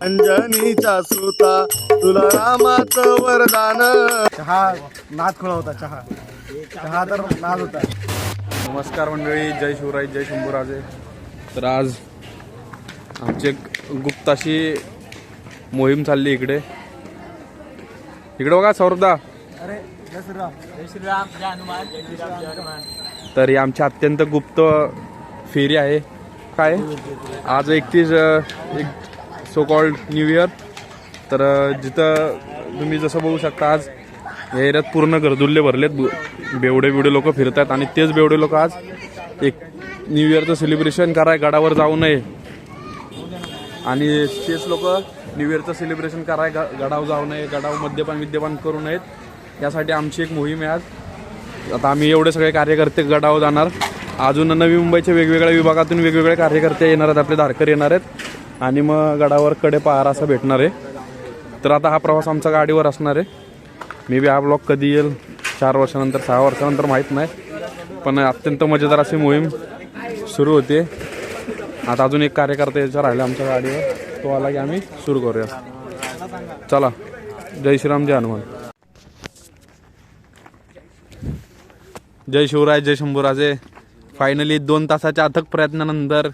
अंजनीचा सुता तुला रामाचं वरदान. चहा नाद खुळा होता चहा. चहा तर नाद होता. नमस्कार मंडळी जय शिवराय जय शंभूराजे. तर आज आमची गुप्ताशी मोहीम चालली इकडे. इकडे बघा सौरभदा. अरे जय श्रीराम. तर ही आमची अत्यंत गुप्त फेरी आहे. काय? आज एकतीस एक सो कॉल्ड न्यू इयर तर जिथं तुम्ही जसं बघू शकता आज या एरियात पूर्ण गर्दुल्ले भरलेत. बु- बेवडे बिवडे लोक फिरतात आणि तेच बेवडे लोक आज एक न्यू इयरचं सेलिब्रेशन कराय गडावर जाऊ नये. आणि तेच लोक न्यू इयरचं सेलिब्रेशन कराय ग- जाऊ नये गडावर मद्यपान विद्यपान करू नयेत. यासाठी आमची एक मोहीम आहे आज. आता आम्ही एवढे सगळे कार्यकर्ते गडावर जाणार. अजून नवी मुंबईच्या वेगवेगळ्या विभागातून वेगवेगळे कार्यकर्ते येणार आहेत. आपले धारकर येणार आहेत. आणि मग गडावर कडे पहार असा भेटणार आहे. तर आता हा प्रवास आमचा गाडीवर असणार आहे. मे बी हा ब्लॉक कधी येईल? चार वर्षानंतर सहा वर्षानंतर माहीत नाही. पण अत्यंत मजेदार अशी मोहीम सुरू होते. आता अजून एक कार्यकर्ता याचा राहिला आमच्या गाडीवर. तो आला की आम्ही सुरू करूया. चला. जय श्रीराम जय हनुमान. जय शिवराय जय शंभूराजे. फायनली दोन तासाच्या अथक प्रयत्नानंतर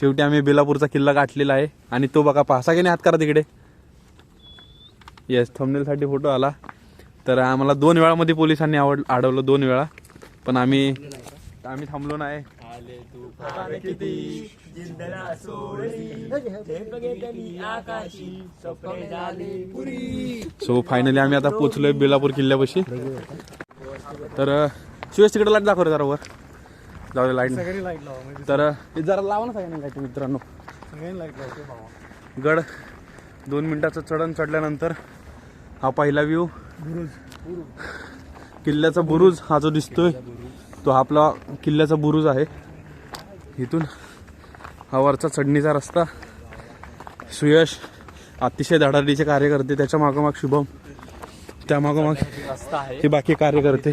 शेवटी आम्ही बेलापूरचा किल्ला गाठलेला आहे. आणि तो बघा पाहसा की नाही हात करा तिकडे? येस थंबनेलसाठी फोटो आला. तर आम्हाला दोन वेळामध्ये पोलिसांनी आवड अडवलं दोन वेळा. पण आम्ही आम्ही थांबलो नाही. सो फायनली आम्ही आता पोचलोय बेलापूर किल्ल्यापाशी. तर शिवेश तिकडे लाट दाखवलं रे वर. जाऊ दे लाइट सगळी लाइट लावा म्हणजे तर हे जरा लावा ना सगळ्यांनी लाइट मित्रांनो. सगळ्यांनी लाइट लावते भावा. गड दोन मिनिटाचं चढण चढल्यानंतर हा पहिला व्ह्यू किल्ल्याचा बुरुज हा जो दिसतोय तो हा आपला किल्ल्याचा बुरुज आहे. इथून हा वरचा चढणीचा रस्ता. सुयश अतिशय धडाडीचे कार्यकर्ते त्याच्या मागोमाग शुभम. त्या मागोमाग हे बाकी कार्यकर्ते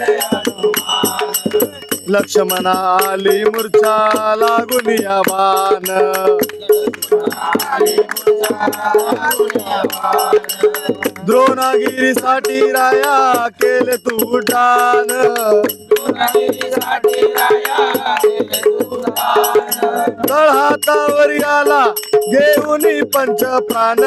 लक्ष्मणा आली मूर्छा लागून या बाण. द्रोणागिरीसाठी राया केले तू उड्डाण तळ हातावर याला घेऊन पंच प्राण.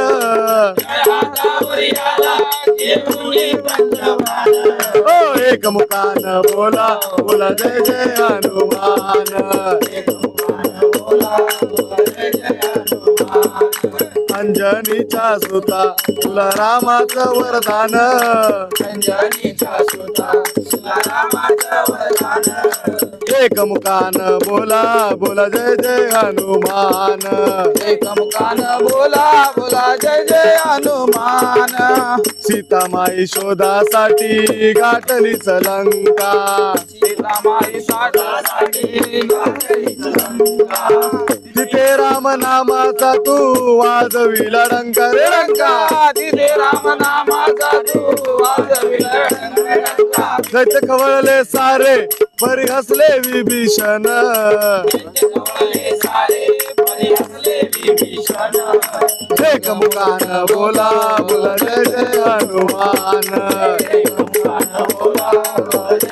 ओ एक मुकान बोला बोला जय जय हनुमान. अंजनीच्या सुता. तुला रामाचं वरदान. अंजनीचा सुता. तुला रामाचं वरदान. एक मुखान बोला बोला जय जय हनुमान. एकमुखान बोला बोला जय जय हनुमान. सीतामाई शोधासाठी गाठलीच लंका. सीतामाई साठासाठी गाठलीच लंका. तिथे राम नामाचा तू वाजविला डंक रे डंका तिथे राम नामाचा तू वाजविला डंका. दैत्य खवळले सारे बरी हसले विभीषण कवळे सारे बरे हसले विभीषण. एक मुखान बोला बोला जय जय हनुमान एकमुखान बोला बोला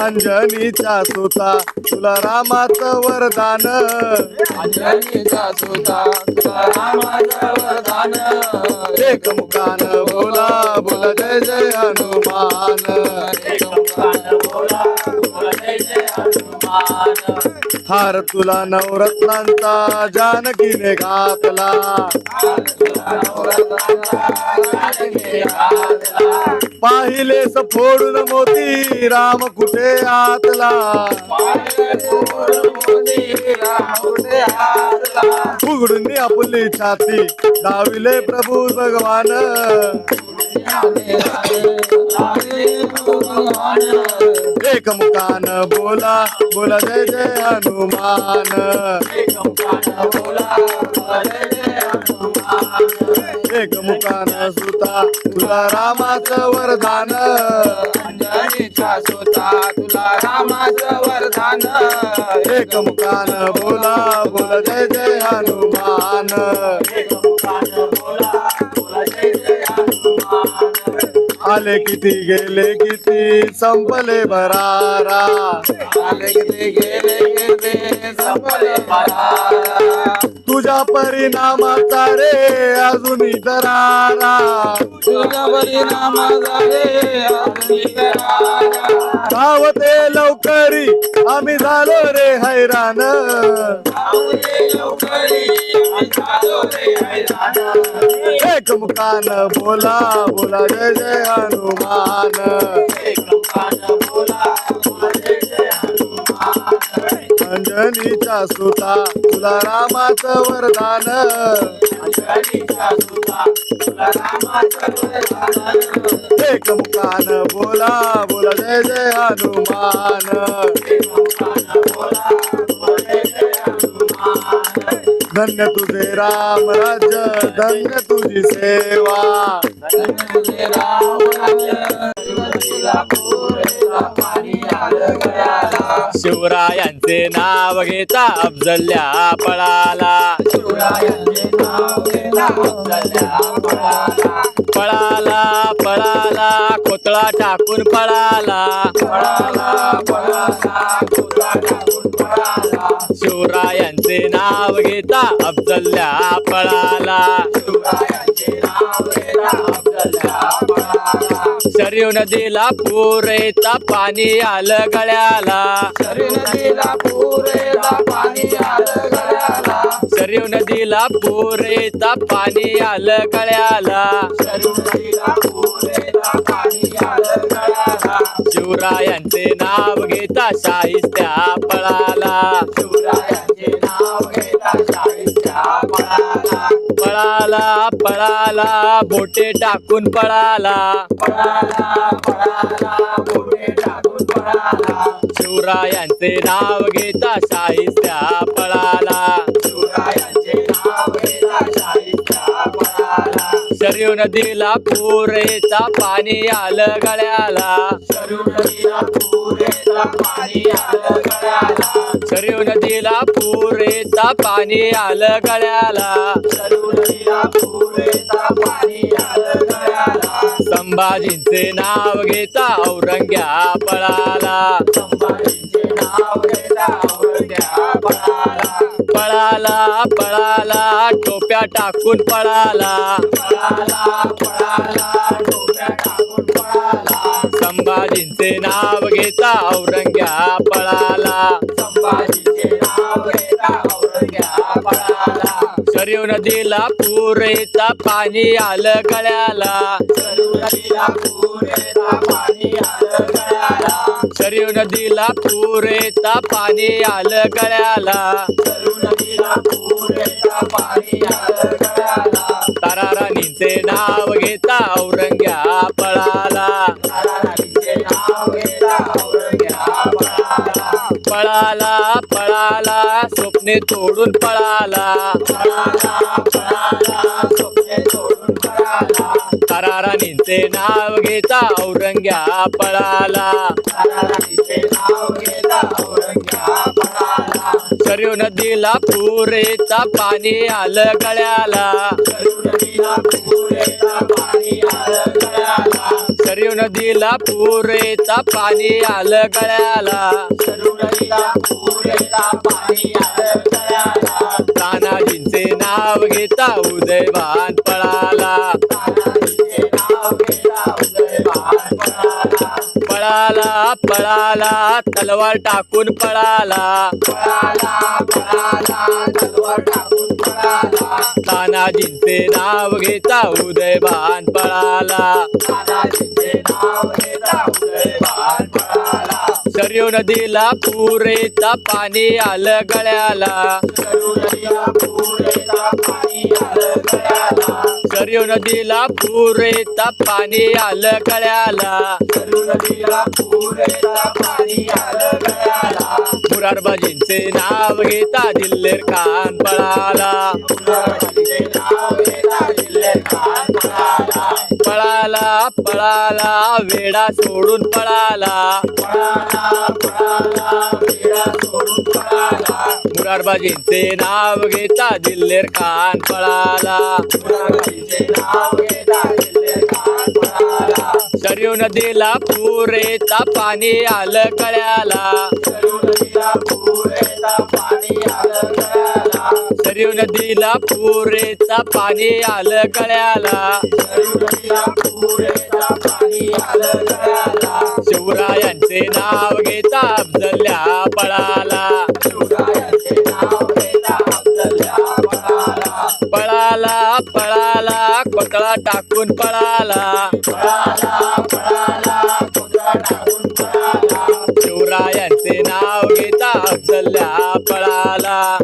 अंजनीच्या सुता तुला रामाचं वरदान. अंजनीचा सुता तुला रामाचं वरदान. एक मुखान बोला बोला जय जय हनुमान. हार तुला नवरत्नांचा जानकीने घातला. पाहिलेस फोडून मोती राम कुठे आतला? उघडून आपली छाती. दाविले प्रभू भगवान. एक मुखान बोला बोला जय जय हनुमान. एक मुखान सुता तुला रामाचं वरदान. अंजनीचा सुता तुला रामाचं वरदान एक मुखान बोला बोला जय जय हनुमान. आले किती गेले किती संपले भरारा. आले गेले गेले गेले संपले परारा. तुझ्या परिणामाचा रे अजूनही दरारा तुझ्या परिणाम झाले अग्नी करारा. धावते लवकरी आम्ही झालो रे लवकरी रे हैराण. एक मुखान बोला बोला जय जय हनुमान एकमुखान बोला अंजनीचा सुता तुला रामाचं वरदान. एक मुखान बोला बोला जय जय हनुमान. धन्य तुझे राम राज्य धन्य तुझी सेवा धन्य राम राज्य, शिवरायांचे नाव घेता अफजल्या पळाला शिवरायांचे नाव घेता अफजल्या पळाला. पळाला पळाला कोतळा टाकून पळाला पळाला, पळाला, तुला टाकून पळाला. शिवरायांचे नाव घेता अफजल्या पळाला शिवरायांचे नाव घेता अफजल्या पळाला. शरीव नदीला पुरेता पाणी आलं गळ्याला शरीर नदीला पुरेला पाणी आलं गळ्याला. शरीव नदीला पुरेता पाणी आलं गळ्याला शरीर नदीला पुरेला पाणी आलं गळ्याला. शिवरायांचे नाव घेता शाहिस्त्या पळाला शिवरायांचे नाव घेता शाळेच्या पळाला. पळाला पळाला बोटे टाकून पळाला पळाला, पळाला, बोटे टाकून पळाला. शिवरायांचे नाव घेता शाहिस्त्या पळाला शिवरायांचे नाव घेता पळाला. नदीला पुरेचा पाणी आलं गळ्याला नदीला पाणी आलं गळ्याला. शरीव नदीला पुरेचा पाणी आलं गळ्याला शरीर नदीला पाणी आलं गळ्याला. संभाजींचे नाव घेता औरंग्या पळाला संभाजींचे नाव घेता औरंग्या पळाला. पळाला पळाला टोप्या टाकून पळाला पळाला, पळाला, टाकून पळाला. संभाजींचे नाव घेता औरंग्या पळाला संभाजीचे सरयू नदीला पूर येता पाणी आलं गळ्याला. सरयू नदीला पूर येता पाणी आलं गळ्याला. सरयू नदीला पूर पाणी आलं गळ्याला सरयू नदीला पाणी आलं गळ्याला नाव घेता पळाला पळाला स्वप्ने तोडून पळाला. करारा निंचे नाव घेता औरंग्या पळाला. सरयू नदीला पुरेचा पाणी आलं गळ्याला. सरयू नदीला पूर येता पाणी आलं गळ्याला. सरयू नदीला पाणी आलं गळ्याला. तानाजींचे नाव घेता घेता उदयवान पळाला. पळाला पळाला तलवार टाकून पळाला. तानाजींचे नाव घेता उदयवान पळाला. सरयू नदीला पूर येता पाणी आलं गळ्याला. सरयू नदीला पूर येता पाणी आलं गळ्याला. पाणी आलं मुरारबाजींचे नाव घेता दिल्लेर खान पळाला. पळाला पळाला वेडा सोडून पळाला. मुरारबाजींचे नाव घेता दिल्लेर खान पळाला. मुरारबाजीचे नाव घेता दिल्ले खान पळाला सरयू नदीला पूर येता पाणी आलं कळ्याला सरयू नदीला पुरेचा पाणी आलं गळ्याला. शिवरायांचे नाव घेता अफजल्या पळाला पळाला पळाला कोतळा टाकून पळाला टाकून पळाला शिवरायांचे नाव घेता अफजल्या पळाला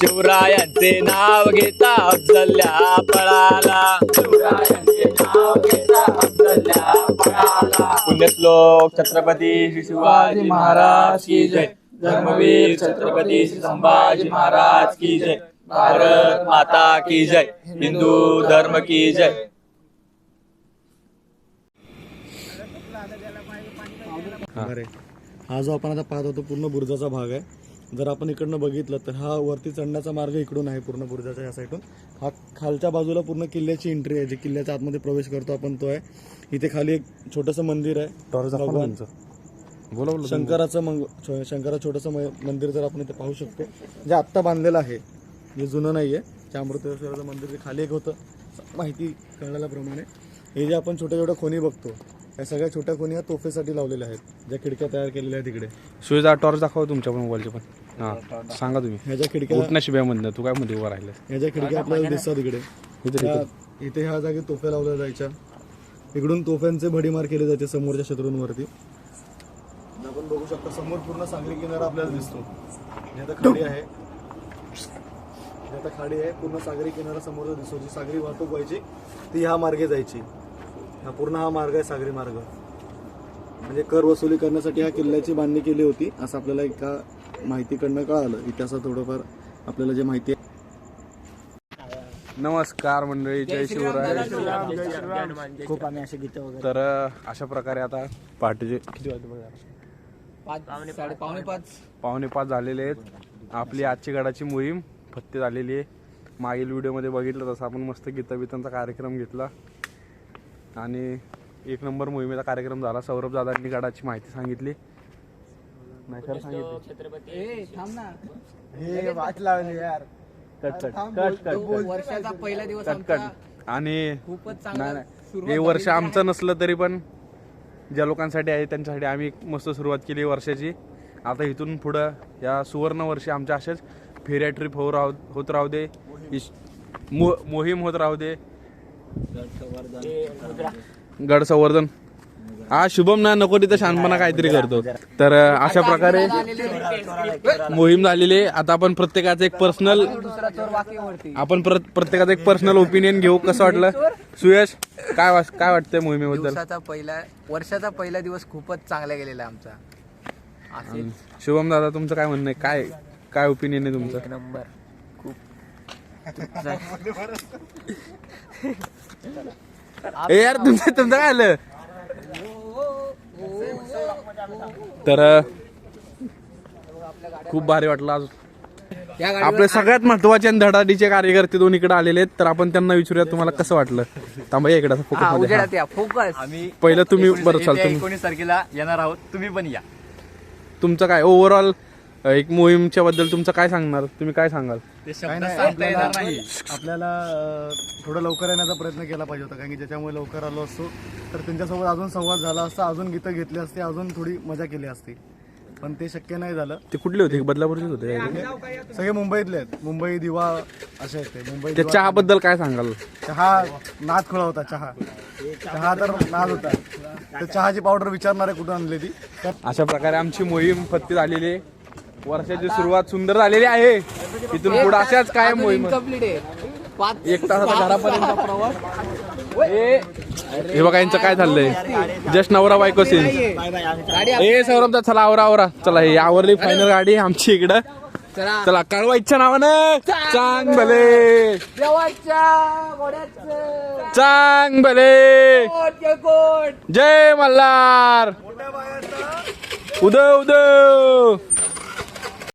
शिवरायांचे नाव घेता अफजल्या पळाला. शिवरायांचे नाव घेता अफजल्या पळाला पुण्यश्लोक छत्रपती श्री शिवाजी महाराज की जय. धर्मवीर छत्रपती श्री संभाजी महाराज की जय. भारत माता की जय. हिंदू धर्म की जय. हा जो आपण आता पाहत होतो पूर्ण बुर्जाचा भाग आहे. जर आपण इकडनं बघितलं तर हा वरती चढण्याचा मार्ग इकडून आहे पूर्ण बुर्जाच्या या साईडून. हा खालच्या बाजूला पूर्ण किल्ल्याची एंट्री आहे जे किल्ल्याच्या आतमध्ये प्रवेश करतो आपण तो आहे. इथे खाली एक छोटंसं मंदिर आहे. भगवान बोला बोला शंकराचं मंग शंकराचं छोटंसं मंदिर जर आपण इथे पाहू शकतो. जे आत्ता बांधलेलं आहे जे जुनं नाही आहे त्या अमृतेश्वराचं मंदिर जे खाली एक होतं माहिती कळल्याप्रमाणे. हे जे आपण छोट्या छोट्या खोनी बघतो या सगळ्या छोट्या या तोफेसाठी लावलेल्या आहेत. ज्या खिडक्या तयार केलेल्या आहेत तिकडे. सुविधा टॉर्च दाखवा तुमच्या पण मोबाईलचे पण. हां सांगा तुम्ही. ह्या ज्या खिडक्या उठ शिब्यामधनं तू काय मध्ये उभा राहिलं ह्या ज्या खिडक्या आपल्याला दिसतात इकडे इथे त्या- इथे ह्या जागी तोफे लावल्या जायच्या. इकडून तोफ्यांचे भडीमार केले जायचे समोरच्या शत्रूंवरती. आपण बघू शकता समोर पूर्ण सांगली किनारा आपल्याला दिसतो. आता खाडी आहे. आता खाडी आहे. पूर्ण सागरी किनारा समोर दिसतो. जी सागरी वाहतूक व्हायची ती ह्या मार्गे जायची. हा पूर्ण हा मार्ग आहे सागरी मार्ग. म्हणजे कर वसुली करण्यासाठी ह्या किल्ल्याची बांधणी केली होती असं आपल्याला एका माहितीकडनं कळालं. इतिहासात थोडंफार आपल्याला जे माहिती आहे नमस्कार मंडळी जय शिवराय. खूप आम्ही असे गीतं वगैरे. तर अशा प्रकारे आता पहाटेचे किती वाजले बघा पावणे पाच झालेले आहेत. आपली आजची गडाची मोहीम फत्ते झालेली आहे. मागील व्हिडिओमध्ये बघितलं तसं आपण मस्त गीताबितांचा कार्यक्रम घेतला. आणि एक नंबर मोहिमेचा कार्यक्रम झाला. सौरभ दादांनी गडाची माहिती सांगितली. नाही खरं सांगितली. हे वाट लावली यार. Cut cut cut cut. वर्षाचा पहिला दिवस कट आमचा कट. आणि खूपच नाही हे वर्ष आमचं नसलं तरी पण ज्या लोकांसाठी आहे त्यांच्यासाठी आम्ही एक मस्त सुरुवात केली वर्षाची. आता इथून पुढं या सुवर्ण वर्षी आमच्या असेच फेऱ्या ट्रिप हो राहू होत राहू दे. इश- मो मोहीम होत राहू दे. गड संवर्धन हा शुभम ना नको तिथं शानपणा काहीतरी करतो. तर अशा प्रकारे मोहीम झालेली आहे. आता आपण प्रत्येकाचं एक पर्सनल आपण प्र- प्रत्येकाचं एक पर्सनल ओपिनियन घेऊ. कसं वाटलं? सुयश काय काय वाटतंय मोहिमेबद्दल? पहिला वर्षाचा पहिला दिवस खूपच चांगला गेलेला आहे आमचा. शुभम दादा तुमचं काय म्हणणं आहे? काय काय ओपिनियन आहे तुमचं? नंबर. ए यार तुमचं तुमचं काय आलं? तर खूप भारी वाटलं आज. आपले सगळ्यात महत्त्वाचे आणि धडाडीचे कार्यकर्ते दोन इकडे आलेले आहेत तर आपण त्यांना विचारूया तुम्हाला कसं वाटलं. थांबा या इकडे फोकस उजेडात या फोकस आम्ही पहिलं तुम्ही बरं चाल तुम्ही एकोणीस तारखेला येणार आहोत. तुम्ही पण या. तुमचं काय ओव्हरऑल एक मोहीमच्या बद्दल तुमचं काय सांगणार? तुम्ही काय सांगाल? ते काय शब्द नाही सांगता येणार आपल्याला नाही. आपल्याला अं, थोडं लवकर येण्याचा प्रयत्न केला पाहिजे होता कारण की ज्याच्यामुळे लवकर आलो असतो तर त्यांच्यासोबत अजून संवाद झाला असता अजून गीतं घेतली असती अजून थोडी मजा केली असती. पण ते शक्य नाही झालं. ते कुठले होते? बदलापूरचेच होते? सगळे मुंबईतले आहेत. मुंबई दिवा असे आहेत ते. मुंबई त्या दिवा- चहाबद्दल काय सांगाल? चहा नाद खुळा होता चहा. चहा तर नाद होता. तर चहाची पावडर विचारणारे कुठून आणली ती अशा प्रकारे आमची मोहीम फत्ती झालेली आहे. वर्षाची सुरुवात सुंदर झालेली आहे. इथून पुढे अशाच काय मोहीम आहे. एक तासाचा घरापर्यंत प्रवास. हे बघा यांचं काय चाललंय? जस्ट नवरा बायको सीन ए सौरभ दा चला आवरा आवरा. चला हे आवरली फायनल गाडी आमची इकडं. चला. चला कळवा इच्छा नावानं. चांग भले चांग भले जय मल्हार. उदय उदय